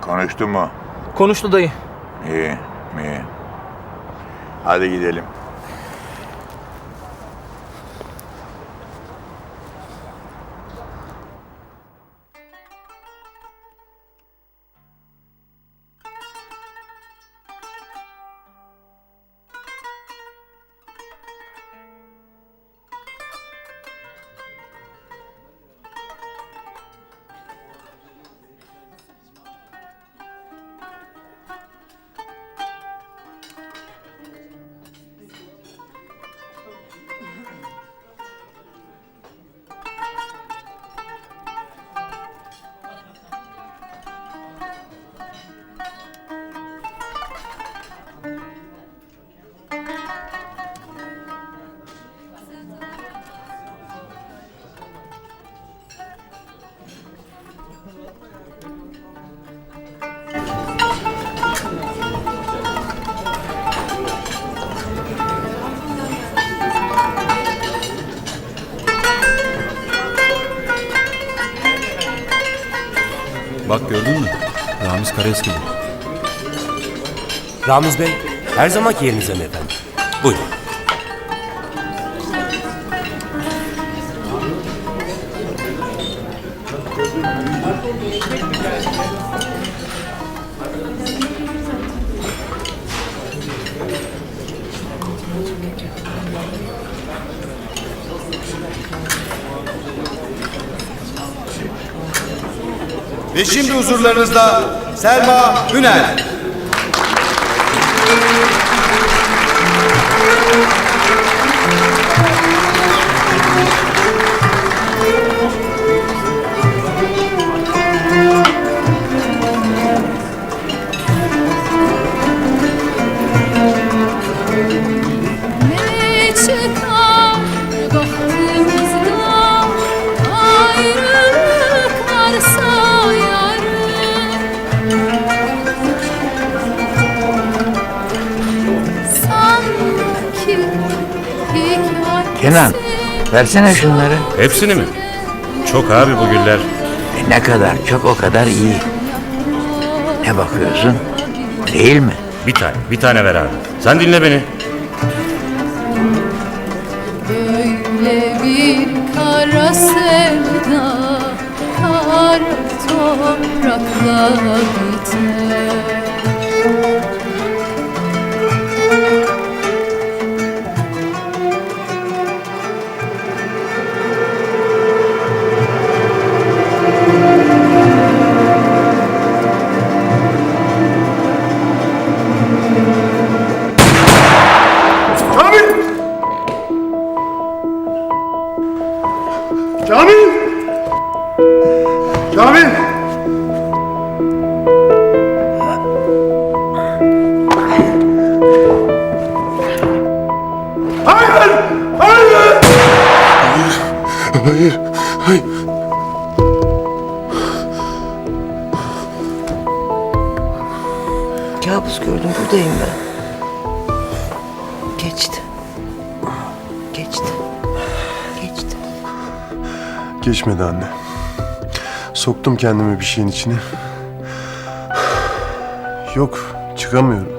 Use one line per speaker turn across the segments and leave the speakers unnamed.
Konuştun mu?
Konuştu dayı.
İyi, iyi. Hadi gidelim.
Bak gördün mü? Ramiz Karaeski.
Ramiz Bey, her zamanki yerinize mi efendim? Buyurun.
Ve şimdi huzurlarınızda Selma Hünel.
Kenan, versene şunları.
Hepsini mi? Çok abi bu güller.
E, ne kadar çok o kadar iyi. Ne bakıyorsun? Değil mi?
Bir tane, bir tane ver abi. Sen dinle beni.
Böyle bir kara sevda Kara toprakla biter
Kamil! Kamil! Hayır! Hayır! Hayır! Hayır!
Kabus gördüm buradayım ben. Geçti. Geçti. Geçti.
Geçmedi anne. Soktum kendimi bir şeyin içine. Yok, çıkamıyorum.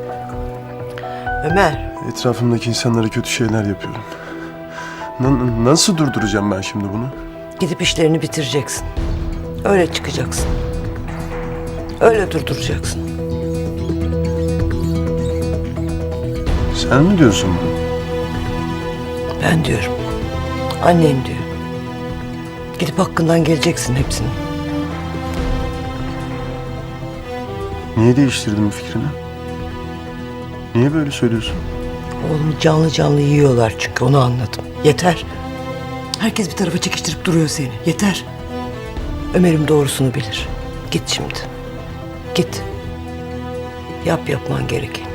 Ömer
Etrafımdaki insanlara kötü şeyler yapıyorum. Na- nasıl durduracağım ben şimdi bunu?
gidip işlerini bitireceksin. Öyle çıkacaksın. Öyle durduracaksın.
Sen mi diyorsun bunu?
Ben diyorum. Annen diyor. Gidip hakkından geleceksin hepsini.
Niye değiştirdin bu fikrini? Niye böyle söylüyorsun?
Oğlumu canlı canlı yiyorlar çünkü onu anladım. Yeter. Herkes bir tarafa çekiştirip duruyor seni. Yeter. Ömer'im doğrusunu bilir. Git şimdi. Git. Yap yapman gerekeni.